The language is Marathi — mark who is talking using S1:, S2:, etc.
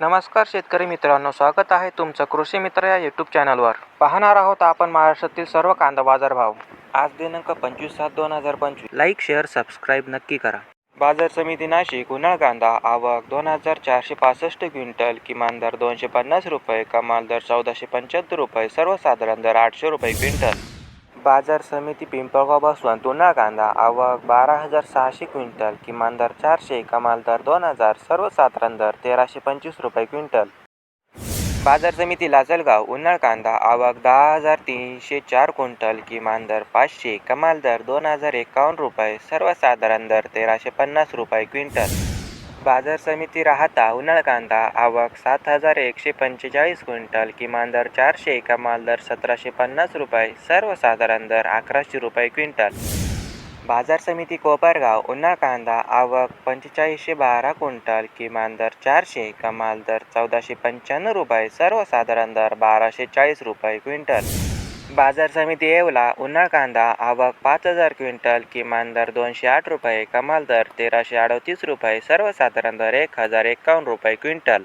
S1: नमस्कार शेतकरी मित्रांनो स्वागत आहे तुमचं कृषी मित्र या यूट्यूब चॅनलवर पाहणार आहोत आपण महाराष्ट्रातील सर्व कांदा बाजार भाव. आज दिनांक पंचवीस सात दोन हजार पंचवीस. लाईक शेअर सबस्क्राईब नक्की करा. बाजार समिती नाशिक उन्हाळ कांदा आवक दोन हजार चारशे पासष्ट क्विंटल किमान दर दोनशे पन्नास रुपये कमाल दर चौदाशे पंच्याहत्तर रुपये सर्वसाधारण दर आठशे रुपये क्विंटल. बाजार समिती पिंपळगाव बसवंत कांदा आवक बारा हजार सहाशे क्विंटल किमान दर चारशे कमाल दर दोन हजार सर्वसाधारण दर तेराशे पंचवीस रुपये क्विंटल. बाजार समिती लाजलगाव उन्हाळ कांदा आवक दहा हजार तीनशे चार क्विंटल किमान दर पाचशे कमाल दर दोन हजार एकावन्न रुपये सर्वसाधारण दर तेराशे पन्नास रुपये क्विंटल. बाजार समिती राहता उन्हाळ कांदा आवक सात हजार एकशे पंचेचाळीस क्विंटल किमान दर चारशे कमाल दर सतराशे पन्नास रुपये सर्वसाधारण दर अकराशे रुपये क्विंटल. बाजार समिती कोपरगाव उन्हाळ कांदा आवक पंचेचाळीसशे बारा क्विंटल किमान दर चारशे कमाल दर चौदाशे पंच्याण्णव रुपये सर्वसाधारण दर बाराशे चाळीस रुपये क्विंटल. बाजार समिती येवला उन्हाळ कांदा आवक पाच हजार क्विंटल किमान दर दोनशे आठ रुपये कमाल दर तेराशे अडतीस रुपये सर्वसाधारण दर एक हजार एकावन्न रुपये क्विंटल.